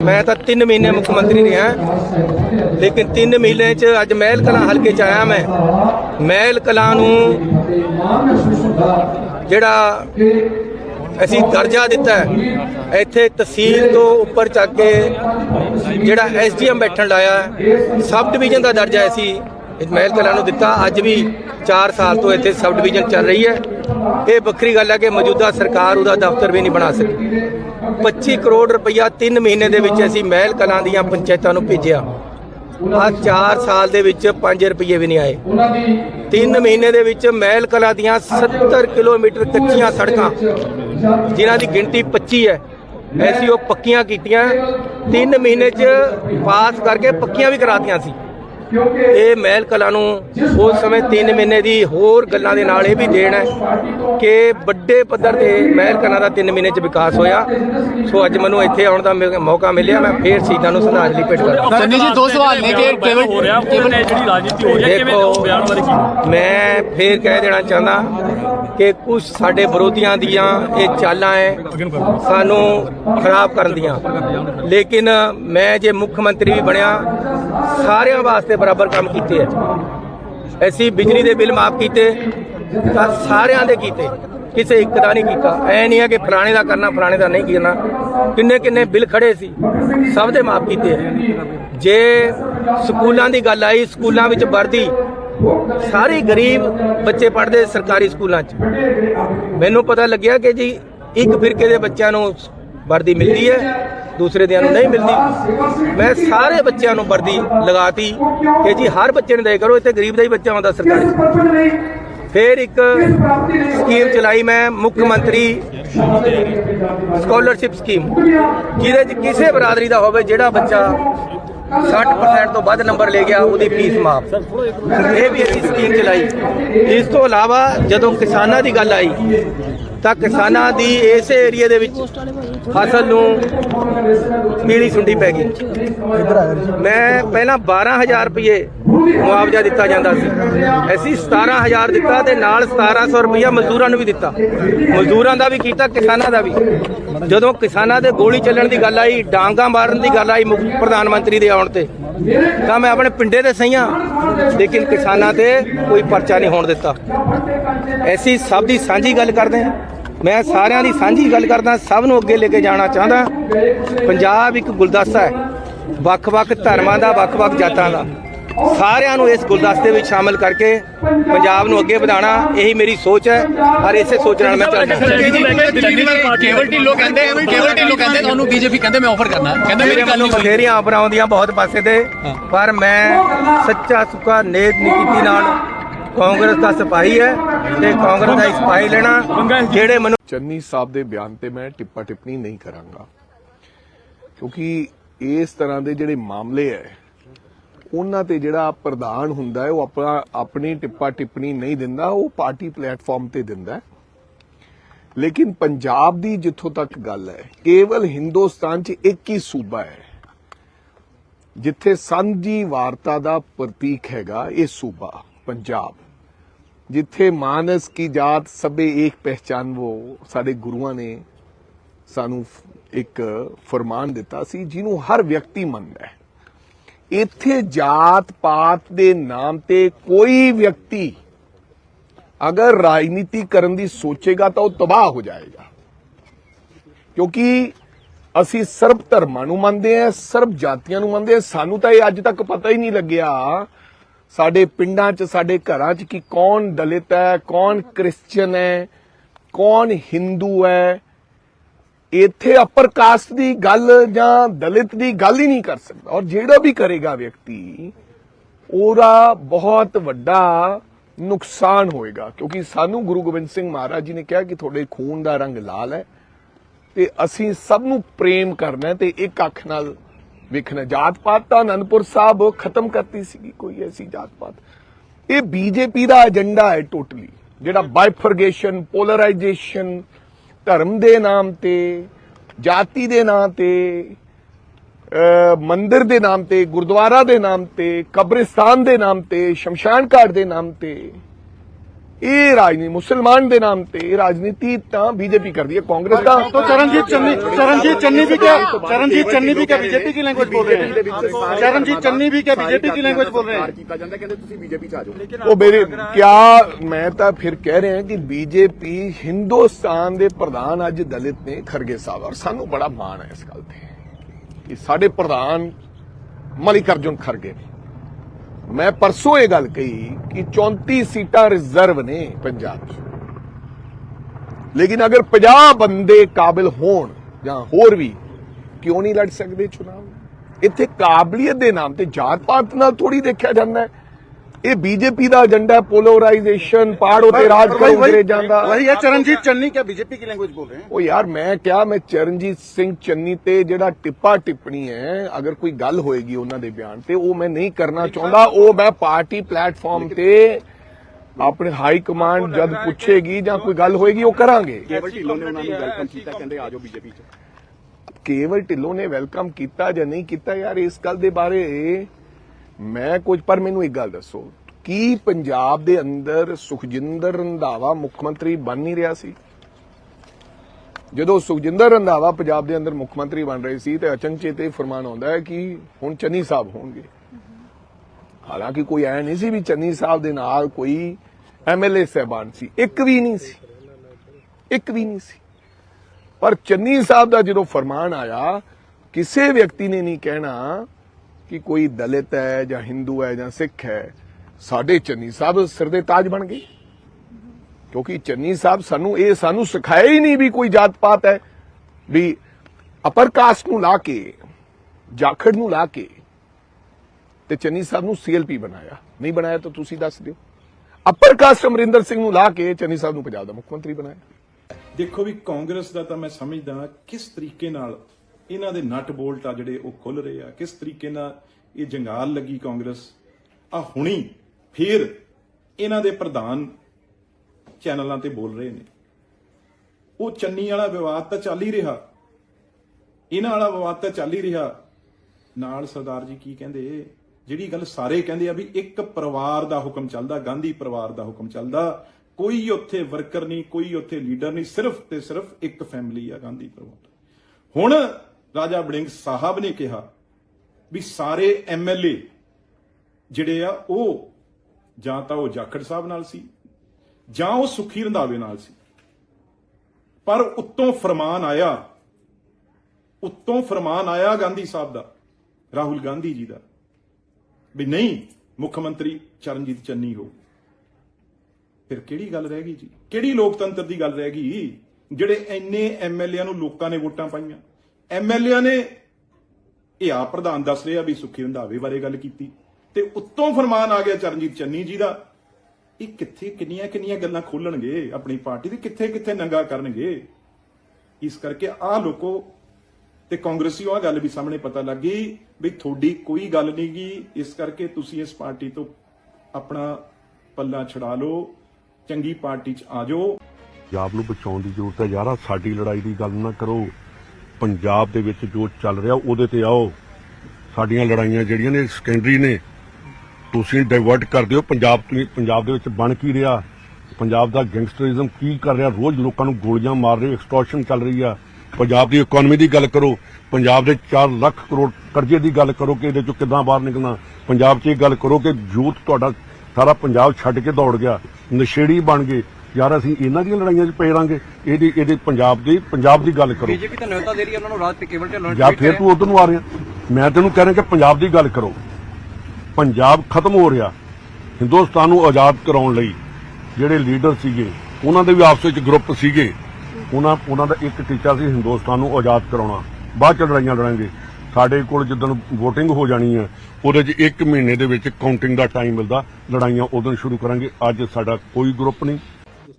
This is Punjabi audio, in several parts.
ਮੈਂ ਤਾਂ 3 ਮਹੀਨੇ ਮੁੱਖ ਮੰਤਰੀ ਰਿਹਾ ਲੇਕਿਨ 3 ਮਹੀਨੇ ਚ ਅੱਜ ਮਹਿਲ ਕਲਾਂ ਹਲਕੇ ਚ ਆਇਆ ਮੈਂ। ਮਹਿਲ ਕਲਾਂ ਨੂੰ ਜਿਹੜਾ ਅਸੀਂ ਦਰਜਾ ਦਿੱਤਾ ਹੈ, ਇੱਥੇ ਤਹਿਸੀਲ ਤੋਂ ਉੱਪਰ ਚੱਕ ਕੇ ਜਿਹੜਾ ਐਸਡੀਐਮ ਬੈਠਣ ਲਾਇਆ, ਸਬ ਡਿਵੀਜ਼ਨ ਦਾ ਦਰਜਾ ਅਸੀਂ ਇਸ ਮਹਿਲ ਕਲਾਂ ਨੂੰ ਦਿੱਤਾ। ਅੱਜ ਵੀ 4 ਸਾਲ ਤੋਂ ਇੱਥੇ ਸਬ ਡਿਵੀਜ਼ਨ ਚੱਲ ਰਹੀ ਹੈ। ਇਹ ਵੱਖਰੀ ਗੱਲ ਹੈ ਕਿ ਮੌਜੂਦਾ ਸਰਕਾਰ ਉਹਦਾ ਦਫ਼ਤਰ ਵੀ ਨਹੀਂ ਬਣਾ ਸਕੀ। 25 ਕਰੋੜ ਰੁਪਈਆ 3 ਮਹੀਨੇ ਦੇ ਵਿੱਚ ਅਸੀਂ ਮਹਿਲ ਕਲਾਂ ਦੀਆਂ ਪੰਚਾਇਤਾਂ ਨੂੰ ਭੇਜਿਆ। ਆ 4 ਸਾਲ ਦੇ ਵਿੱਚ 5 ਰੁਪਏ ਵੀ ਨਹੀਂ ਆਏ। 3 ਮਹੀਨੇ ਦੇ ਵਿੱਚ ਮਹਿਲ ਕਲਾਂ ਦੀਆਂ 70 ਕਿਲੋਮੀਟਰ ਕੱਚੀਆਂ ਸੜਕਾਂ, ਜਿਨ੍ਹਾਂ ਦੀ ਗਿਣਤੀ 25 ਹੈ ਐਸੀ ਉਹ ਪੱਕੀਆਂ ਕੀਤੀਆਂ। 3 ਮਹੀਨੇ 'ਚ ਪਾਸ ਕਰਕੇ ਪੱਕੀਆਂ ਵੀ ਕਰਾਤੀਆਂ ਸੀ। ਇਹ ਮਹਿਲ ਕਲਾਂ ਨੂੰ ਉਸ ਸਮੇਂ 3 ਮਹੀਨੇ ਦੀ ਹੋਰ ਗੱਲਾਂ ਦੇ ਨਾਲ ਇਹ ਵੀ ਦੇਣ ਹੈ ਕਿ ਵੱਡੇ ਪੱਧਰ ਤੇ ਮਹਿਲ ਕਲਾਂ ਦਾ 3 ਮਹੀਨੇ 'ਚ ਵਿਕਾਸ ਹੋਇਆ। ਸੋ ਅੱਜ ਮੈਨੂੰ ਇੱਥੇ ਆਉਣ ਦਾ ਮੌ- ਮੌਕਾ ਮਿਲਿਆ ਮੈਂ ਫੇਰ ਸ਼ਹੀਦਾਂ ਨੂੰ ਸ਼ਰਧਾਂਜਲੀ ਭੇਟ ਕਰਦਾ। ਸੰਨੀ ਜੀ ਦੋ ਸਵਾਲ ਨੇ ਕਿ ਕੇਵਲ ਹੋ ਰਿਹਾ ਕੇਵਲ ਜਿਹੜੀ ਰਾਜਨੀਤੀ ਹੋ ਰਹੀ ਹੈ ਕਿਵੇਂ ਉਹ ਬਿਆਨ ਬਾਰੇ ਕੀ? ਮੈਂ ਫੇਰ ਕਹਿ ਦੇਣਾ ਚਾਹੁੰਦਾ ਕਿ ਕੁਝ ਸਾਡੇ ਵਿਰੋਧੀਆਂ ਦੀਆਂ ਇਹ ਚਾਲਾਂ ਹੈ ਸਾਨੂੰ ਖਰਾਬ ਕਰਨ ਦੀਆਂ। ਲੇਕਿਨ ਮੈਂ ਜੇ ਮੁੱਖ ਮੰਤਰੀ ਵੀ ਬਣਿਆ ਸਾਰਿਆਂ ਵਾਸਤੇ ਬਰਾਬਰ ਕੰਮ ਕੀਤੇ ਹੈ ਅਸੀਂ ਬਿਜਲੀ ਦੇ ਬਿੱਲ ਮਾਫ ਕੀਤੇ, ਤਾਂ ਸਾਰਿਆਂ ਦੇ ਕੀਤੇ। ਕਿਸੇ ਇੱਕ ਦਾ ਨਹੀਂ ਕੀਤਾ। ਐ ਨਹੀਂ ਹੈ ਕਿ ਫਲਾਣੇ ਦਾ ਕਰਨਾ, ਫਲਾਣੇ ਦਾ ਨਹੀਂ ਕਰਨਾ। ਕਿੰਨੇ ਕਿੰਨੇ ਬਿੱਲ ਖੜੇ ਸੀ, ਸਭ ਦੇ ਮਾਫ ਕੀਤੇ ਹੈ। ਜੇ ਸਕੂਲਾਂ ਦੀ ਗੱਲ ਆਈ, ਸਕੂਲਾਂ ਵਿੱਚ ਵਰਦੀ, ਸਾਰੇ ਗਰੀਬ ਬੱਚੇ ਪੜ੍ਹਦੇ ਸਰਕਾਰੀ ਸਕੂਲਾਂ 'ਚ। ਮੈਨੂੰ ਪਤਾ ਲੱਗਿਆ ਕਿ ਜੀ, ਇੱਕ ਫਿਰਕੇ ਦੇ ਬੱਚਿਆਂ ਨੂੰ ਵਰਦੀ ਮਿਲਦੀ ਹੈ। ਦੂਸਰੇ ਦਿਆਂ ਨੂੰ ਨਹੀਂ ਮਿਲਦੀ। ਮੈਂ ਸਾਰੇ ਬੱਚਿਆਂ ਨੂੰ ਵਰਦੀ ਲਗਾਤੀ ਕਿ ਜੀ ਹਰ ਬੱਚੇ ਨੂੰ ਦੇ ਕਰੋ, ਇੱਥੇ ਗਰੀਬ ਦਾ ਹੀ ਬੱਚਾ ਹੁੰਦਾ ਸਰਕਾਰੀ। ਫਿਰ ਇੱਕ ਸਕੀਮ ਚਲਾਈ ਮੈਂ, ਮੁੱਖ ਮੰਤਰੀ ਸਕਾਲਰਸ਼ਿਪ ਸਕੀਮ ਜਿਹਦੇ 'ਚ ਕਿਸੇ ਬਰਾਦਰੀ ਦਾ ਹੋਵੇ ਜਿਹੜਾ ਬੱਚਾ 60% ਤੋਂ ਵੱਧ ਨੰਬਰ ਲੈ ਗਿਆ, ਉਹਦੀ ਫੀਸ ਮਾਫ। ਇਹ ਵੀ ਅਸੀਂ ਸਕੀਮ ਚਲਾਈ। ਇਸ ਤੋਂ ਇਲਾਵਾ ਜਦੋਂ ਕਿਸਾਨਾਂ ਦੀ ਗੱਲ ਆਈ ਤਾਂ ਕਿਸਾਨਾਂ ਦੀ ਇਸੇ ਏਰੀਏ ਦੇ ਵਿੱਚ ਫਸਲ ਨੂੰ ਪੀਲੀ ਸੁੰਡੀ ਪੈ ਗਈ। ਮੈਂ ਪਹਿਲਾਂ 12000 ਰੁਪਏ ਮੁਆਵਜ਼ਾ ਦਿੱਤਾ ਜਾਂਦਾ ਸੀ। ਅਸੀਂ 17000 ਦਿੱਤਾ ਤੇ ਨਾਲ 1700 ਰੁਪਇਆ ਮਜ਼ਦੂਰਾਂ ਨੂੰ ਵੀ ਦਿੱਤਾ। ਮਜ਼ਦੂਰਾਂ ਦਾ ਵੀ ਕੀਤਾ, ਕਿਸਾਨਾਂ ਦਾ ਵੀ। ਜਦੋਂ ਕਿਸਾਨਾਂ ਦੇ ਗੋਲੀ ਚੱਲਣ ਦੀ ਗੱਲ ਆਈ, ਡਾਂਗਾ ਮਾਰਨ ਦੀ ਗੱਲ ਆਈ ਮੁੱਖ ਪ੍ਰਧਾਨ ਮੰਤਰੀ ਦੇ ਆਉਣ ਤੇ ਤਾਂ ਮੈਂ ਆਪਣੇ ਪਿੰਡੇ ਦੇ ਹਾਂ ਲੇਕਿਨ ਕਿਸਾਨਾਂ ਤੇ ਕੋਈ ਪਰਚਾ ਨਹੀਂ ਹੋਣ ਦਿੱਤਾ। ਐਸੀ ਸਭ ਦੀ ਸਾਂਝੀ ਗੱਲ ਕਰਦੇ ਹਾਂ। ਮੈਂ ਸਾਰਿਆਂ ਦੀ ਸਾਂਝੀ ਗੱਲ ਕਰਦਾ, ਸਭ ਨੂੰ ਅੱਗੇ ਲੈ ਕੇ ਜਾਣਾ ਚਾਹੁੰਦਾ। ਪੰਜਾਬ ਇੱਕ ਗੁਲਦਸਤਾ ਹੈ। ਵੱਖ-ਵੱਖ ਧਰਮਾਂ ਦਾ, ਵੱਖ-ਵੱਖ ਜਾਤਾਂ ਦਾ। ਸਾਰਿਆਂ ਨੂੰ ਇਸ ਗੁਲਦਸਤੇ ਵਿੱਚ ਸ਼ਾਮਲ ਕਰਕੇ ਪੰਜਾਬ ਨੂੰ ਅੱਗੇ ਵਧਾਉਣਾ ਇਹੀ ਮੇਰੀ ਸੋਚ ਹੈ। ਔਰ ਇਸੇ ਸੋਚ ਨਾਲ ਮੈਂ ਚੱਲਦਾ ਸੰਨੀ ਜੀ ਕੇਵਲ ਢਿੱਲੋਂ ਕਹਿੰਦੇ ਕੇਵਲ ਢਿੱਲੋਂ ਕਹਿੰਦੇ ਤੁਹਾਨੂੰ ਬੀਜੇਪੀ ਕਹਿੰਦੇ ਮੈਂ ਆਫਰ ਕਰਨਾ। ਕਹਿੰਦੇ ਮੇਰੇ ਮੇਰੀ ਗੱਲ ਵੱਲੋਂ ਨਹੀਂ ਹੋਈ ਬਥੇਰੀਆਂ ਆਫਰਾਂ ਆਉਂਦੀਆਂ ਬਹੁਤ ਪਾਸੇ ਤੇ ਪਰ ਮੈਂ ਸੱਚਾ ਸੁੱਕਾ ਨੇਕ ਨੀਤੀ ਨਾਲ ਕਾਂਗਰਸ ਦਾ ਸਿਪਾਹੀ ਹੈ ਤੇ ਕਾਂਗਰਸ ਦਾ ਸਿਪਾਹੀ ਲੈਣਾ ਜਿਹੜੇ ਮੈਨੂੰ ਚੰਨੀ ਸਾਹਿਬ ਦੇ ਬਿਆਨ ਤੇ ਮੈਂ ਟਿੱਪਾ ਟਿੱਪਣੀ ਨਹੀਂ ਕਰਾਂਗਾ। ਕਿਉਂਕਿ ਇਸ ਤਰ੍ਹਾਂ ਦੇ ਜਿਹੜੇ ਮਾਮਲੇ ਹੈ ਉਹਨਾਂ ਤੇ ਜਿਹੜਾ ਪ੍ਰਧਾਨ ਹੁੰਦਾ ਹੈ, ਉਹ ਆਪਣਾ, ਆਪਣੀ ਟਿੱਪਾ ਟਿੱਪਣੀ ਨਹੀਂ ਦਿੰਦਾ, ਉਹ ਪਾਰਟੀ ਪਲੇਟਫਾਰਮ ਤੇ ਦਿੰਦਾ ਹੈ। ਲੇਕਿਨ ਪੰਜਾਬ ਦੀ ਜਿੱਥੋਂ ਤੱਕ ਗੱਲ ਹੈ, ਕੇਵਲ ਹਿੰਦੁਸਤਾਨ 'ਚ ਇੱਕ ਹੀ ਸੂਬਾ ਹੈ, ਜਿੱਥੇ ਸਾਂਝੀ ਵਾਰਤਾ ਦਾ ਪ੍ਰਤੀਕ ਹੈਗਾ ਇਹ ਸੂਬਾ, ਪੰਜਾਬ। ਜਿੱਥੇ ਮਾਨਸ ਕੀ ਜਾਤ ਸਭੇ ਇੱਕ ਪਹਿਚਾਨ ਉਹ ਸਾਡੇ ਗੁਰੂਆਂ ਨੇ ਸਾਨੂੰ ਇੱਕ ਫਰਮਾਨ ਦਿੱਤਾ ਸੀ, ਜਿਹਨੂੰ ਹਰ ਵਿਅਕਤੀ ਮੰਨਦਾ ਹੈ। ਇੱਥੇ ਜਾਤ ਪਾਤ ਦੇ ਨਾਮ ਤੇ ਕੋਈ ਵਿਅਕਤੀ ਅਗਰ ਰਾਜਨੀਤੀ ਕਰਨ ਦੀ ਸੋਚੇਗਾ ਤਾਂ ਉਹ ਤਬਾਹ ਹੋ ਜਾਏਗਾ। ਕਿਉਂਕਿ ਅਸੀਂ ਸਰਬ ਧਰਮਾਂ ਨੂੰ ਮੰਨਦੇ ਹਾਂ, ਸਰਬ ਜਾਤੀਆਂ ਨੂੰ ਮੰਨਦੇ ਹਾਂ। ਸਾਨੂੰ ਤਾਂ ਇਹ ਅੱਜ ਤੱਕ ਪਤਾ ਹੀ ਨਹੀਂ ਲੱਗਿਆ ਸਾਡੇ ਪਿੰਡਾਂ 'ਚ, ਸਾਡੇ ਘਰਾਂ 'ਚ ਕਿ ਕੌਣ ਦਲਿਤ ਹੈ, ਕੌਣ ਕ੍ਰਿਸਚੀਅਨ ਹੈ, ਕੌਣ ਹਿੰਦੂ ਹੈ। ਇੱਥੇ ਅਪਰ ਕਾਸਟ ਦੀ ਗੱਲ ਜਾਂ ਦਲਿਤ ਦੀ ਗੱਲ ਹੀ ਨਹੀਂ ਕਰ ਸਕਦਾ। ਔਰ ਜਿਹੜਾ ਵੀ ਕਰੇਗਾ ਵਿਅਕਤੀ, ਉਹਦਾ ਬਹੁਤ ਵੱਡਾ ਨੁਕਸਾਨ ਹੋਏਗਾ। ਕਿਉਂਕਿ ਸਾਨੂੰ ਗੁਰੂ ਗੋਬਿੰਦ ਸਿੰਘ ਮਹਾਰਾਜ ਜੀ ਨੇ ਕਿਹਾ ਕਿ ਤੁਹਾਡੇ ਖੂਨ ਦਾ ਰੰਗ ਲਾਲ ਹੈ ਤੇ ਅਸੀਂ ਸਭ ਨੂੰ ਪ੍ਰੇਮ ਕਰਨਾ ਤੇ ਇੱਕ ਅੱਖ ਨਾਲ ਵੇਖਣਾ। ਜਾਤ ਪਾਤ ਤਾਂ ਅਨੰਦਪੁਰ ਸਾਹਿਬ ਖਤਮ ਕਰਤੀ ਸੀਗੀ, ਕੋਈ ਐਸੀ ਜਾਤ ਪਾਤ ਇਹ ਬੀਜੇਪੀ ਦਾ ਏਜੰਡਾ ਹੈ ਟੋਟਲੀ ਜਿਹੜਾ ਬਾਈਫਰਗੇਸ਼ਨ ਪੋਲਰਾਈਜੇਸ਼ਨ ਧਰਮ ਦੇ ਨਾਮ ਤੇ, ਜਾਤੀ ਦੇ ਨਾਮ ਤੇ ਮੰਦਿਰ ਦੇ ਨਾਮ ਤੇ, ਗੁਰਦੁਆਰਾ ਦੇ ਨਾਮ ਤੇ, ਕਬਰਿਸਤਾਨ ਦੇ ਨਾਮ ਤੇ, ਸ਼ਮਸ਼ਾਨ ਘਾਟ ਦੇ ਨਾਮ ਤੇ ਇਹ ਰਾਜਨੀਤੀ ਮੁਸਲਮਾਨ ਦੇ ਨਾਮ ਤੇ ਰਾਜਨੀਤੀ ਤਾਂ ਬੀਜੇਪੀ ਕਰਦੀ ਹੈ ਕਾਂਗਰਸ ਦਾ ਤਾਂ ਚਰਨਜੀਤ ਚੰਨੀ ਚਰਨਜੀਤ ਚੰਨੀ ਵੀ ਕਿਆ ਚਰਨਜੀਤ ਚੰਨੀ ਵੀ ਕਿਆ ਬੀਜੇਪੀ ਦੀ ਲੈਂਗੁਏਜ ਬੋਲ ਰਹੇ ਹੈ ਚਰਨਜੀਤ ਚੰਨੀ ਵੀ ਕਿਆ ਬੀਜੇਪੀ ਦੀ ਲੈਂਗੁਏਜ ਬੋਲ ਰਹੇ ਹੈ ਕੀਤਾ ਜਾਂਦਾ ਕਹਿੰਦੇ ਤੁਸੀਂ ਬੀਜੇਪੀ ਚ ਆ ਜਾਓ। ਉਹ ਮੇਰੇ ਕਿਆ ਮੈਂ ਤਾਂ ਫਿਰ ਕਹਿ ਰਿਹਾ ਕਿ ਬੀਜੇਪੀ ਹਿੰਦੁਸਤਾਨ ਦੇ ਪ੍ਰਧਾਨ ਅੱਜ ਦਲਿਤ ਨੇ ਖਰਗੇ ਸਾਹਿਬ ਔਰ ਸਾਨੂੰ ਬੜਾ ਮਾਣ ਹੈ ਇਸ ਗੱਲ ਤੇ। ਕਿ ਸਾਡੇ ਪ੍ਰਧਾਨ ਮਲਿਕ ਅਰਜੁਨ ਖਰਗੇ ਮੈਂ ਪਰਸੋਂ ਇਹ ਗੱਲ ਕਹੀ ਕਿ 34 ਸੀਟਾਂ ਰਿਜ਼ਰਵ ਨੇ ਪੰਜਾਬ 'ਚ। ਲੇਕਿਨ ਅਗਰ 50 ਬੰਦੇ ਕਾਬਿਲ ਹੋਣ ਜਾਂ ਹੋਰ ਵੀ, ਕਿਉਂ ਨਹੀਂ ਲੜ ਸਕਦੇ ਚੁਣਾਵ ਇੱਥੇ ਕਾਬਲੀਅਤ ਦੇ ਨਾਮ ਤੇ ਜਾਤ ਪਾਤ ਨਾਲ ਥੋੜੀ ਦੇਖਿਆ ਜਾਂਦਾ ਹੈ। ਇਹ ਬੀਜੇਪੀ ਦਾ ਏਜੰਡਾ ਪੋਲਰਾਈਜੇਸ਼ਨ ਪਾੜੋ ਤੇ ਰਾਜ ਕਰੋ ਅੰਗਰੇਜ਼ਾਂ ਦਾ वही है चरणजीत चन्नी क्या बीजेपी की लैंग्वेज बोल रहे हैं ਉਹ ਯਾਰ ਮੈਂ ਕਿਹਾ ਮੈਂ ਚਰਨਜੀਤ ਸਿੰਘ ਚੰਨੀ ਤੇ ਜਿਹੜਾ ਟਿੱਪਾ ਟਿੱਪਣੀ ਹੈ ਅਗਰ ਕੋਈ ਗੱਲ ਹੋਏਗੀ ਉਹਨਾਂ ਦੇ ਬਿਆਨ ਤੇ ਉਹ ਮੈਂ ਨਹੀਂ ਕਰਨਾ ਚਾਹੁੰਦਾ ਉਹ ਮੈਂ ਪਾਰਟੀ ਪਲੇਟਫਾਰਮ ਤੇ ਆਪਣੇ ਹਾਈ ਕਮਾਂਡ ਜਦ ਪੁੱਛੇਗੀ ਜਾਂ ਕੋਈ ਗੱਲ ਹੋਏਗੀ ਉਹ ਕਰਾਂਗੇ ਕੇਵਲ ਢਿੱਲੋਂ ਨੇ ਉਹਨਾਂ ਨੂੰ ਵੈਲਕਮ ਕੀਤਾ ਕਹਿੰਦੇ ਆ ਜਾਓ ਬੀਜੇਪੀ ਚ ਕੇਵਲ ਢਿੱਲੋਂ ਨੇ ਵੈਲਕਮ ਕੀਤਾ ਜਾਂ ਨਹੀਂ ਕੀਤਾ ਯਾਰ ਇਸ ਗੱਲ ਦੇ ਬਾਰੇ ਮੈਂ ਕੁਝ, ਪਰ ਮੈਨੂੰ ਇੱਕ ਗੱਲ ਦੱਸੋ। ਕੀ ਪੰਜਾਬ ਦੇ ਅੰਦਰ ਸੁਖਜਿੰਦਰ ਰੰਧਾਵਾ ਮੁੱਖ ਮੰਤਰੀ ਬਣ ਨਹੀਂ ਰਿਹਾ ਸੀ? ਜਦੋਂ ਸੁਖਜਿੰਦਰ ਰੰਧਾਵਾ ਪੰਜਾਬ ਦੇ ਅੰਦਰ ਮੁੱਖ ਮੰਤਰੀ ਬਣ ਰਹੇ ਸੀ, ਤੇ ਅਚਨਚੇਤ ਇਹ ਫਰਮਾਨ ਆਉਂਦਾ ਹੈ ਕਿ ਹੁਣ ਚੰਨੀ ਸਾਹਿਬ ਹੋਣਗੇ। ਹਾਲਾਂਕਿ ਕੋਈ ਐ ਨਹੀਂ ਸੀ ਵੀ ਚੰਨੀ ਸਾਹਿਬ ਦੇ ਨਾਲ ਕੋਈ ਐਮਐਲਏ ਸਹਿਬਾਨ ਸੀ। ਇੱਕ ਵੀ ਨਹੀਂ ਸੀ। ਇੱਕ ਵੀ ਨਹੀਂ ਸੀ। ਪਰ ਚੰਨੀ ਸਾਹਿਬ ਦਾ ਜਦੋਂ ਫਰਮਾਨ ਆਇਆ, ਕਿਸੇ ਵਿਅਕਤੀ ਨੇ ਨਹੀਂ ਕਹਿਣਾ ਕਿ ਕੋਈ ਦਲਿਤ ਹੈ ਜਾਂ ਹਿੰਦੂ ਹੈ ਜਾਂ ਸਿੱਖ ਹੈ, ਸਾਡੇ ਚੰਨੀ ਸਾਹਿਬ ਸਿਰ ਦੇ ਤਾਜ ਬਣ ਗਏ। ਕਿਉਂਕਿ ਚੰਨੀ ਸਾਹਿਬ ਸਾਨੂੰ ਇਹ ਸਾਨੂੰ ਸਿਖਾਇਆ ਹੀ ਨਹੀਂ ਵੀ ਕੋਈ ਜਾਤ ਪਾਤ ਹੈ, ਵੀ ਅਪਰ ਕਾਸਟ ਨੂੰ ਲਾ ਕੇ, ਜਾਖੜ ਨੂੰ ਲਾ ਕੇ ਤੇ ਚੰਨੀ ਸਾਹਿਬ ਨੂੰ ਸੀਐਲਪੀ ਬਣਾਇਆ। ਨਹੀਂ ਬਣਾਇਆ ਤਾਂ ਤੁਸੀਂ ਦੱਸ ਦਿਓ। ਅਪਰ ਕਾਸਟ ਅਮਰਿੰਦਰ ਸਿੰਘ ਨੂੰ ਲਾ ਕੇ ਚੰਨੀ ਸਾਹਿਬ ਨੂੰ ਪੰਜਾਬ ਦਾ ਮੁੱਖ ਮੰਤਰੀ ਬਣਾਇਆ। ਦੇਖੋ ਵੀ ਕਾਂਗਰਸ ਦਾ ਤਾਂ ਮੈਂ ਸਮਝਦਾ ਕਿਸ ਤਰੀਕੇ ਨਾਲ ਇਹਨਾਂ ਦੇ ਨਟ ਬੋਲਟ ਆ ਜਿਹੜੇ ਉਹ ਖੁੱਲ ਰਹੇ ਆ। ਕਿਸ ਤਰੀਕੇ ਨਾਲ ਇਹ ਜੰਗਾਲ ਲੱਗੀ ਕਾਂਗਰਸ? ਆ ਹੁਣੀ ਫਿਰ ਇਹਨਾਂ ਦੇ ਪ੍ਰਧਾਨ ਚੈਨਲਾਂ ਤੇ ਬੋਲ ਰਹੇ ਨੇ। ਉਹ ਚੰਨੀ ਵਾਲਾ ਵਿਵਾਦ ਤਾਂ ਚੱਲ ਹੀ ਰਿਹਾ। ਇਹਨਾਂ ਵਾਲਾ ਵਿਵਾਦ ਤਾਂ ਚੱਲ ਹੀ ਰਿਹਾ। ਨਾਲ ਸਰਦਾਰ ਜੀ ਕੀ ਕਹਿੰਦੇ? ਜਿਹੜੀ ਗੱਲ ਸਾਰੇ ਕਹਿੰਦੇ ਆ ਵੀ ਇੱਕ ਪਰਿਵਾਰ ਦਾ ਹੁਕਮ ਚੱਲਦਾ, ਗਾਂਧੀ ਪਰਿਵਾਰ ਦਾ ਹੁਕਮ ਚੱਲਦਾ। ਕੋਈ ਉੱਥੇ ਵਰਕਰ ਨਹੀਂ, ਕੋਈ ਉੱਥੇ ਲੀਡਰ ਨਹੀਂ, ਸਿਰਫ ਤੇ ਸਿਰਫ ਇੱਕ ਫੈਮਿਲੀ ਆ ਗਾਂਧੀ ਪਰਿਵਾਰ। ਹੁਣ ਰਾਜਾ ਬੜਿੰਗ ਸਾਹਿਬ ਨੇ ਕਿਹਾ ਵੀ ਸਾਰੇ ਐਮਐਲਏ ਜਿਹੜੇ ਆ, ਉਹ ਜਾਂ ਤਾਂ ਉਹ ਜਾਖੜ ਸਾਹਿਬ ਨਾਲ ਸੀ, ਜਾਂ ਉਹ ਸੁਖੀ ਰੰਧਾਵੇ ਨਾਲ ਸੀ। ਪਰ ਉੱਤੋਂ ਫਰਮਾਨ ਆਇਆ, ਉੱਤੋਂ ਫਰਮਾਨ ਆਇਆ ਗਾਂਧੀ ਸਾਹਿਬ ਦਾ, ਰਾਹੁਲ ਗਾਂਧੀ ਜੀ ਦਾ, ਵੀ ਨਹੀਂ, ਮੁੱਖ ਮੰਤਰੀ ਚਰਨਜੀਤ ਚੰਨੀ ਹੋ। ਫਿਰ ਕਿਹੜੀ ਗੱਲ ਰਹਿ ਗਈ ਜੀ? ਕਿਹੜੀ ਲੋਕਤੰਤਰ ਦੀ ਗੱਲ ਰਹਿ ਗਈ? ਜਿਹੜੇ ਇੰਨੇ ਐਮਐਲਏ ਨੂੰ ਲੋਕਾਂ ਨੇ ਵੋਟਾਂ ਪਾਈਆਂ। ਐਮਐਲਏ ਨੇ ਇਹ ਆ ਪ੍ਰਧਾਨ ਦੱਸ ਰਿਹਾ ਵੀ ਸੁਖੀ ਰੰਧਾਵੇ ਬਾਰੇ ਗੱਲ ਕੀਤੀ ਤੇ ਉੱਤੋਂ ਫਰਮਾਨ ਆ ਗਿਆ ਚਰਨਜੀਤ ਚੰਨੀ ਜੀ ਦਾ ਇਹ ਕਿੱਥੇ ਕਿੰਨੀਆਂ ਕਿੰਨੀਆਂ ਗੱਲਾਂ ਖੋਲਣਗੇ ਆਪਣੀ ਪਾਰਟੀ ਦੇ, ਕਿੱਥੇ ਕਿੱਥੇ ਨੰਗਾ ਕਰਨਗੇ? ਇਸ ਕਰਕੇ ਆ ਲੋਕੋ ਤੇ ਕਾਂਗਰਸੀਓ ਆ ਗੱਲ ਵੀ ਸਾਹਮਣੇ ਪਤਾ ਲੱਗ ਗਈ ਵੀ ਤੁਹਾਡੀ ਕੋਈ ਗੱਲ ਨਹੀਂ ਗੀ। ਇਸ ਕਰਕੇ ਤੁਸੀਂ ਇਸ ਪਾਰਟੀ ਤੋਂ ਆਪਣਾ ਪੱਲਾ ਛਡਾ ਲਓ, ਚੰਗੀ ਪਾਰਟੀ 'ਚ ਆ ਜਾਓ। ਪੰਜਾਬ ਨੂੰ ਬਚਾਉਣ ਦੀ ਜ਼ਰੂਰਤ ਹੈ ਯਾਰਾ, ਸਾਡੀ ਲੜਾਈ ਦੀ ਗੱਲ ਨਾ ਕਰੋ। ਪੰਜਾਬ ਦੇ ਵਿੱਚ ਜੋ ਚੱਲ ਰਿਹਾ, ਉਹਦੇ ਤੇ ਆਓ। ਸਾਡੀਆਂ ਲੜਾਈਆਂ ਜਿਹੜੀਆਂ ਨੇ ਸੈਕੰਡਰੀ ਨੇ, ਤੁਸੀਂ ਡਾਇਵਰਟ ਕਰ ਦਿਓ ਪੰਜਾਬ ਪੰਜਾਬ ਦੇ ਵਿੱਚ ਬਣ ਕੀ ਰਿਹਾ? ਪੰਜਾਬ ਦਾ ਗੈਂਗਸਟਰਿਜ਼ਮ ਕੀ ਕਰ ਰਿਹਾ? ਰੋਜ਼ ਲੋਕਾਂ ਨੂੰ ਗੋਲੀਆਂ ਮਾਰ ਰਹੇ ਐਕਸਟੋਰਸ਼ਨ ਚੱਲ ਰਹੀ ਆ। ਪੰਜਾਬ ਦੀ ਇਕਨੋਮੀ ਦੀ ਗੱਲ ਕਰੋ, ਪੰਜਾਬ ਦੇ 4 ਲੱਖ ਕਰੋੜ ਕਰਜ਼ੇ ਦੀ ਗੱਲ ਕਰੋ ਕਿ ਇਹਦੇ ਚੋਂ ਕਿੱਦਾਂ ਬਾਹਰ ਨਿਕਲਣਾ। ਪੰਜਾਬ 'ਚ ਇਹ ਗੱਲ ਕਰੋ ਕਿ ਯੂਥ ਤੁਹਾਡਾ, ਸਾਰਾ ਪੰਜਾਬ ਛੱਡ ਕੇ ਦੌੜ ਗਿਆ। ਨਸ਼ੇੜੀ ਬਣ ਗਏ। ਯਾਰ ਅਸੀਂ ਇਹਨਾਂ ਦੀਆਂ ਲੜਾਈਆਂ 'ਚ ਪਏ ਰਾਂਗੇ। ਇਹਦੀ ਇਹਦੇ ਪੰਜਾਬ ਦੀ ਪੰਜਾਬ ਦੀ ਗੱਲ ਕਰੋ। ਬੀਜੇਪੀ ਤਾਂ ਨਿਯੋਤਾ ਦੇ ਰਹੀ ਹੈ ਉਹਨਾਂ ਨੂੰ ਰਾਜ ਤੇ ਕੇਵਲ ਢਿੱਲੋਂ ਨੇ ਜਾਂ ਫਿਰ। ਤੂੰ ਉਧਰ ਨੂੰ ਆ ਰਿਹਾ। ਮੈਂ ਤੈਨੂੰ ਕਹਿ ਰਿਹਾ ਕਿ ਪੰਜਾਬ ਦੀ ਗੱਲ ਕਰੋ। ਪੰਜਾਬ ਖਤਮ ਹੋ ਰਿਹਾ। ਹਿੰਦੁਸਤਾਨ ਨੂੰ ਆਜ਼ਾਦ ਕਰਾਉਣ ਲਈ ਜਿਹੜੇ ਲੀਡਰ ਸੀਗੇ ਉਹਨਾਂ ਦੇ ਵੀ ਆਪਸ ਵਿੱਚ ਗਰੁੱਪ ਸੀਗੇ। ਉਹਨਾਂ ਉਹਨਾਂ ਦਾ ਇੱਕ ਟੀਚਾ ਸੀ ਹਿੰਦੁਸਤਾਨ ਨੂੰ ਆਜ਼ਾਦ ਕਰਾਉਣਾ। ਬਾਅਦ ਚ ਲੜਾਈਆਂ ਲੜਾਂਗੇ। ਸਾਡੇ ਕੋਲ ਜਦੋਂ VOTING ਹੋ ਜਾਣੀ ਹੈ ਉਹਦੇ 'ਚ 1 ਮਹੀਨੇ ਦੇ ਵਿੱਚ ਕਾਊਂਟਿੰਗ ਦਾ ਟਾਈਮ ਮਿਲਦਾ। ਲੜਾਈਆਂ ਉਦੋਂ ਸ਼ੁਰੂ ਕਰਾਂਗੇ। ਅੱਜ ਸਾਡਾ ਕੋਈ ਗਰੁੱਪ ਨਹੀਂ।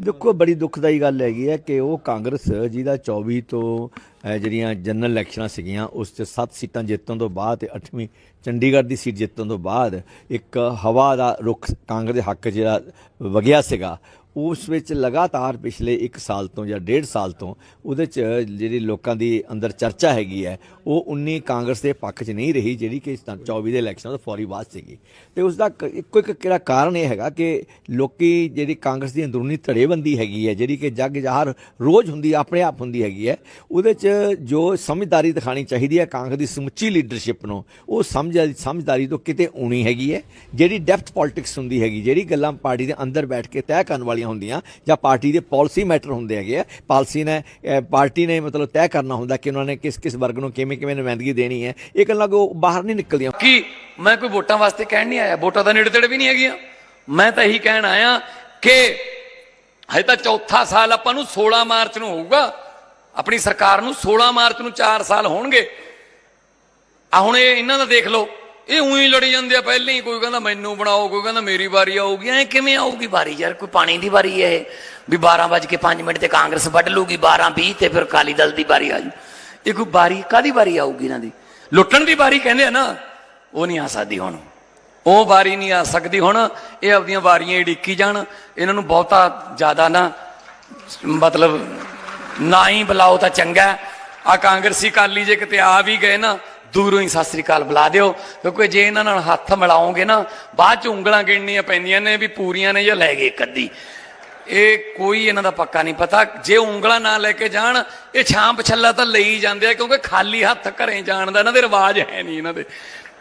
ਦੇਖੋ, ਬੜੀ ਦੁਖਦਾਈ ਗੱਲ ਹੈਗੀ ਹੈ ਕਿ ਉਹ ਕਾਂਗਰਸ ਜਿਹਦਾ 24 ਤੋਂ ਜਿਹੜੀਆਂ ਜਨਰਲ ਇਲੈਕਸ਼ਨਾਂ ਸੀਗੀਆਂ, ਉਸ 'ਚ 7 ਸੀਟਾਂ ਜਿੱਤਣ ਤੋਂ ਬਾਅਦ ਤੇ 8ਵੀਂ ਚੰਡੀਗੜ੍ਹ ਦੀ ਸੀਟ ਜਿੱਤਣ ਤੋਂ ਬਾਅਦ ਇੱਕ ਹਵਾ ਦਾ ਰੁਖ ਕਾਂਗਰਸ ਦੇ ਹੱਕ ਜਿਹੜਾ ਵਗਿਆ ਸੀਗਾ ਉਸ ਵਿੱਚ ਲਗਾਤਾਰ ਪਿਛਲੇ 1 ਸਾਲ ਤੋਂ ਜਾਂ ਡੇਢ ਸਾਲ ਤੋਂ ਉਹਦੇ ਚ ਜਿਹੜੀ ਲੋਕਾਂ ਦੀ ਅੰਦਰ ਚਰਚਾ ਹੈਗੀ ਹੈ, ਉਹ ਉਨੀ ਕਾਂਗਰਸ ਦੇ ਪੱਖ 'ਚ ਨਹੀਂ ਰਹੀ, ਜਿਹੜੀ ਕਿ 24 ਦੇ ਇਲੈਕਸ਼ਨ ਤੋਂ ਫੌਰੀ ਬਾਅਦ ਸੀਗੀ। ਤੇ ਉਸ ਦਾ ਇੱਕੋ ਇੱਕ ਕਿਹੜਾ ਕਾਰਨ ਇਹ ਹੈਗਾ ਕਿ ਲੋਕੀ ਜਿਹੜੀ ਕਾਂਗਰਸ ਦੀ ਅੰਦਰੂਨੀ ਧੜੇਬੰਦੀ ਹੈਗੀ ਹੈ, ਜਿਹੜੀ ਕਿ ਜੱਗ ਜ਼ਾਹਰ ਰੋਜ਼ ਹੁੰਦੀ ਆਪਣੇ ਆਪ ਹੁੰਦੀ ਹੈਗੀ ਹੈ, ਉਹਦੇ 'ਚ ਜੋ ਸਮਝਦਾਰੀ ਦਿਖਾਣੀ ਚਾਹੀਦੀ ਹੈ ਕਾਂਗਰਸ ਦੀ ਸਮੁੱਚੀ ਲੀਡਰਸ਼ਿਪ ਨੂੰ, ਉਹ ਸਮਝ, ਸਮਝਦਾਰੀ ਤੋਂ ਕਿਤੇ ਊਣੀ ਹੈਗੀ ਹੈ। ਜਿਹੜੀ ਡੈਪਥ ਪੋਲਿਟਿਕਸ ਹੁੰਦੀ ਹੈਗੀ, ਜਿਹੜੀ ਗੱਲਾਂ ਪਾਰਟੀ ਦੇ ਅੰਦਰ ਬੈਠ ਕੇ ਤੈਅ ਕਰਨ ਵਾਲੀ ਵਾਲੀਆਂ ਹੁੰਦੀਆਂ ਜਾਂ ਪਾਰਟੀ ਦੇ ਪਾਲਿਸੀ ਮੈਟਰ ਹੁੰਦੇ ਹੈਗੇ ਆ। ਪਾਲਿਸੀ ਨੇ ਪਾਰਟੀ ਨੇ ਮਤਲਬ ਤੈਅ ਕਰਨਾ ਹੁੰਦਾ ਕਿ ਉਹਨਾਂ ਨੇ ਕਿਸ ਕਿਸ ਵਰਗ ਨੂੰ ਕਿਵੇਂ ਕਿਵੇਂ ਨੁਮਾਇੰਦਗੀ ਦੇਣੀ ਹੈ। ਇਹ ਗੱਲਾਂ ਕੋ ਬਾਹਰ ਨਹੀਂ ਨਿਕਲਦੀਆਂ। ਕਿ ਮੈਂ ਕੋਈ ਵੋਟਾਂ ਵਾਸਤੇ ਕਹਿਣ ਨਹੀਂ ਆਇਆ। ਵੋਟਾਂ ਤਾਂ ਨੇੜੇ ਤੇੜੇ ਵੀ ਨਹੀਂ ਹੈਗੀਆਂ। ਮੈਂ ਤਾਂ ਇਹੀ ਕਹਿਣ ਆਇਆ ਕਿ ਹਜੇ ਤਾਂ ਚੌਥਾ ਸਾਲ ਆਪਾਂ ਨੂੰ 16 ਮਾਰਚ ਨੂੰ ਹੋਊਗਾ। ਆਪਣੀ ਸਰਕਾਰ ਨੂੰ 16 ਮਾਰਚ ਨੂੰ 4 ਸਾਲ ਹੋਣਗੇ। ਆ, ਹੁਣ ਇਹ, ਇਹਨਾਂ ਦਾ ਦੇਖ ਲਓ। ਇਹ ਉਹੀ ਲੜੀ ਜਾਂਦੇ ਆ, ਪਹਿਲਾਂ ਹੀ ਕੋਈ ਕਹਿੰਦਾ ਮੈਨੂੰ ਬਣਾਓ, ਕੋਈ ਕਹਿੰਦਾ ਮੇਰੀ ਵਾਰੀ ਆਊਗੀ, ਐ ਕਿਵੇਂ ਆਊਗੀ ਵਾਰੀ ਯਾਰ, ਕੋਈ ਪਾਣੀ ਦੀ ਵਾਰੀ ਹੈ ਇਹ। ਵੀ 12 ਵਜੇ ਕੇ 5 ਮਿੰਟ ਤੇ ਕਾਂਗਰਸ ਵੱਢ ਲੂਗੀ 12 20 ਤੇ ਫਿਰ ਅਕਾਲੀ ਦਲ ਦੀ ਵਾਰੀ ਆ ਇਹ ਕੋਈ ਵਾਰੀ ਕਾਦੀ ਵਾਰੀ ਆਊਗੀ ਇਹਨਾਂ ਦੀ? ਲੁੱਟਣ ਦੀ ਵਾਰੀ ਕਹਿੰਦੇ ਆ ਨਾ, ਉਹ ਨਹੀਂ ਆ ਸਕਦੀ ਹੁਣ। ਉਹ ਵਾਰੀ ਨਹੀਂ ਆ ਸਕਦੀ ਹੁਣ, ਇਹ ਆਪਦੀਆਂ ਵਾਰੀਆਂ ਹੀ ਜਾਣ। ਇਹਨਾਂ ਨੂੰ ਬਹੁਤਾ ਜ਼ਿਆਦਾ ਨਾ, ਮਤਲਬ ਨਾ ਹੀ ਬੁਲਾਓ ਤਾਂ ਚੰਗਾ। ਆ ਕਾਂਗਰਸੀ ਕਾਲੀ ਜੇ ਕਿਤੇ ਆ ਵੀ ਗਏ ਨਾ ਦੂਰੋਂ ਹੀ ਸਤਿ ਸ੍ਰੀ ਅਕਾਲ ਬੁਲਾ ਦਿਓ। ਕਿਉਂਕਿ ਜੇ ਇਹਨਾਂ ਨਾਲ ਹੱਥ ਮਿਲਾਓਗੇ ਨਾ, ਬਾਅਦ ਚ ਉਂਗਲਾਂ ਗਿਣਨੀਆਂ ਪੈਂਦੀਆਂ ਨੇ ਵੀ ਪੂਰੀਆਂ ਨੇ ਜਾਂ ਲੈ ਗਏ ਇੱਕ ਅੱਧੀ। ਇਹ ਕੋਈ ਇਹਨਾਂ ਦਾ ਪੱਕਾ ਨਹੀਂ ਪਤਾ। ਜੇ ਉਂਗਲਾਂ ਨਾ ਲੈ ਕੇ ਜਾਣ, ਇਹ ਛਾਂ ਪਛੱਲਾ ਤਾਂ ਲਈ ਜਾਂਦੇ ਆ, ਕਿਉਂਕਿ ਖਾਲੀ ਹੱਥ ਘਰੇ ਜਾਣ ਦਾ ਇਹਨਾਂ ਦੇ ਰਿਵਾਜ ਹੈ ਨਹੀਂ ਇਹਨਾਂ ਦੇ।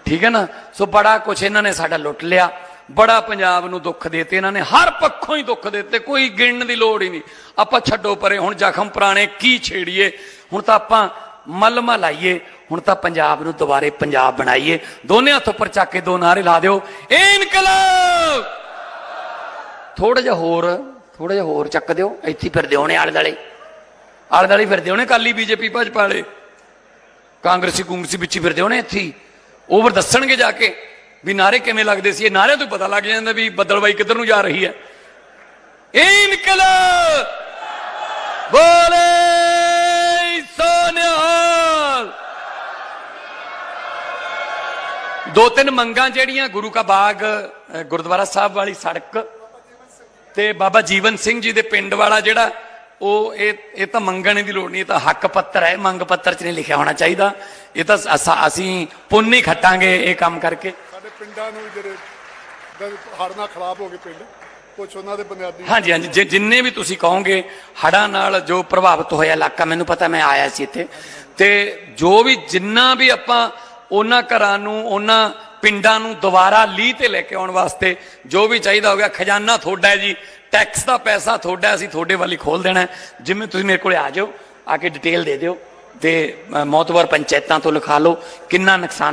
ਠੀਕ ਹੈ ਨਾ? ਸੋ ਬੜਾ ਕੁਝ ਇਹਨਾਂ ਨੇ ਸਾਡਾ ਲੁੱਟ ਲਿਆ। ਬੜਾ ਪੰਜਾਬ ਨੂੰ ਦੁੱਖ ਦੇਤੇ ਇਹਨਾਂ ਨੇ। ਹਰ ਪੱਖੋਂ ਹੀ ਦੁੱਖ ਦਿੱਤੇ। ਕੋਈ ਗਿਣਨ ਦੀ ਲੋੜ ਹੀ ਨਹੀਂ। ਆਪਾਂ ਛੱਡੋ ਪਰੇ। ਹੁਣ ਜ਼ਖਮ ਪੁਰਾਣੇ ਕੀ ਛੇੜੀਏ? ਹੁਣ ਤਾਂ ਆਪਾਂ ਮਲਮਾ ਲਾਈਏ। ਹੁਣ ਤਾਂ ਪੰਜਾਬ ਨੂੰ ਦੁਬਾਰੇ ਪੰਜਾਬ ਬਣਾਈਏ। ਦੋਨੇ ਹੱਥ ਉੱਪਰ ਚੱਕ ਕੇ ਦੋ ਨਾਰੇ ਲਾ ਦਿਓ। ਇਨਕਲਾਬ! ਥੋੜਾ ਜਿਹਾ ਹੋਰ ਥੋੜਾ ਜਿਹਾ ਹੋਰ ਚੱਕ ਦਿਓ। ਇੱਥੇ ਫਿਰਦੇ ਹੋਣੇ ਆਲੇ ਦਾਲੇ ਆਲੇ ਦਾਲੇ ਫਿਰਦੇ ਹੋਣੇ ਕਾਲੀ ਬੀਜੇਪੀ, ਭਾਜਪਾ ਵਾਲੇ। ਕਾਂਗਰਸੀ ਕਾਂਗਰਸੀ ਵਿੱਚ ਹੀ ਫਿਰਦੇ ਹੋਣੇ ਇੱਥੇ ਹੀ। ਉਹ ਫਿਰ ਦੱਸਣਗੇ ਜਾ ਕੇ ਵੀ ਨਾਰੇ ਕਿਵੇਂ ਲੱਗਦੇ ਸੀ। ਇਹ ਨਾਰਿਆਂ ਤੋਂ ਪਤਾ ਲੱਗ ਜਾਂਦਾ ਵੀ ਬੱਦਲਬਾਈ ਕਿੱਧਰ ਨੂੰ ਜਾ ਰਹੀ ਹੈ। ਇਨਕਲਾਬ! ਬੋਲੇ! ਦੋ ਤਿੰਨ ਮੰਗਾਂ ਜਿਹੜੀਆਂ ਗੁਰੂ ਕਾ ਬਾਗ ਗੁਰਦੁਆਰਾ ਸਾਹਿਬ ਵਾਲੀ ਸੜਕ ਤੇ ਬਾਬਾ ਜੀਵਨ ਸਿੰਘ ਜੀ ਦੇ ਪਿੰਡ ਵਾਲਾ ਜਿਹੜਾ ਉਹ ਇਹ ਇਹ ਤਾਂ ਮੰਗਣ ਦੀ ਲੋੜ ਨਹੀਂ ਇਹ ਤਾਂ ਹੱਕ ਪੱਤਰ ਹੈ ਮੰਗ ਪੱਤਰ 'ਚ ਨਹੀਂ ਲਿਖਿਆ ਹੋਣਾ ਚਾਹੀਦਾ। ਇਹ ਤਾਂ ਅਸਾਂ- ਪੁੰਨ ਹੀ ਖੱਟਾਂਗੇ ਇਹ ਕੰਮ ਕਰਕੇ। ਸਾਡੇ ਪਿੰਡਾਂ ਨੂੰ ਜਿਹੜੇ ਹੜ ਨਾਲ ਖਰਾਬ ਹੋ ਗਏ ਪਿੰਡ ਕੁਝ ਉਹਨਾਂ ਦੇ ਬੁਨਿਆਦੀ ਹਾਂਜੀ ਹਾਂਜੀ ਜਿ- ਜਿੰਨੇ ਵੀ ਤੁਸੀਂ ਕਹੋਗੇ ਹੜ੍ਹਾਂ ਨਾਲ ਜੋ ਪ੍ਰਭਾਵਿਤ ਹੋਇਆ ਇਲਾਕਾ ਮੈਨੂੰ ਪਤਾ ਮੈਂ ਆਇਆ ਸੀ ਇੱਥੇ। ਤੇ ਜੋ ਵੀ ਜਿੰਨਾ ਵੀ ਆਪਾਂ ਉਹਨਾਂ ਘਰਾਂ ਨੂੰ ਉਹਨਾਂ ਪਿੰਡਾਂ ਨੂੰ ਦੁਬਾਰਾ ਲੀਹ ਤੇ ਲੈ ਕੇ ਆਉਣ ਵਾਸਤੇ ਜੋ ਵੀ ਚਾਹੀਦਾ ਹੋ ਗਿਆ ਖਜ਼ਾਨਾ ਤੁਹਾਡਾ ਹੈ ਜੀ ਟੈਕਸ ਦਾ ਪੈਸਾ ਤੁਹਾਡਾ ਅਸੀਂ ਤੁਹਾਡੇ ਵਾਲੀ ਖੋਲ ਦੇਣਾ ਜਿਵੇਂ ਤੁਸੀਂ ਮੇਰੇ ਕੋਲੇ ਆ ਜਾਓ ਆ ਕੇ ਡਿਟੇਲ ਦੇ ਦਿਓ ਤੇ ਅ, ਮੌਤਬਰ ਪੰਚਾਇਤਾਂ ਤੋਂ ਲਿਖਾ ਲਓ ਕਿੰਨਾ ਨੁਕਸਾਨ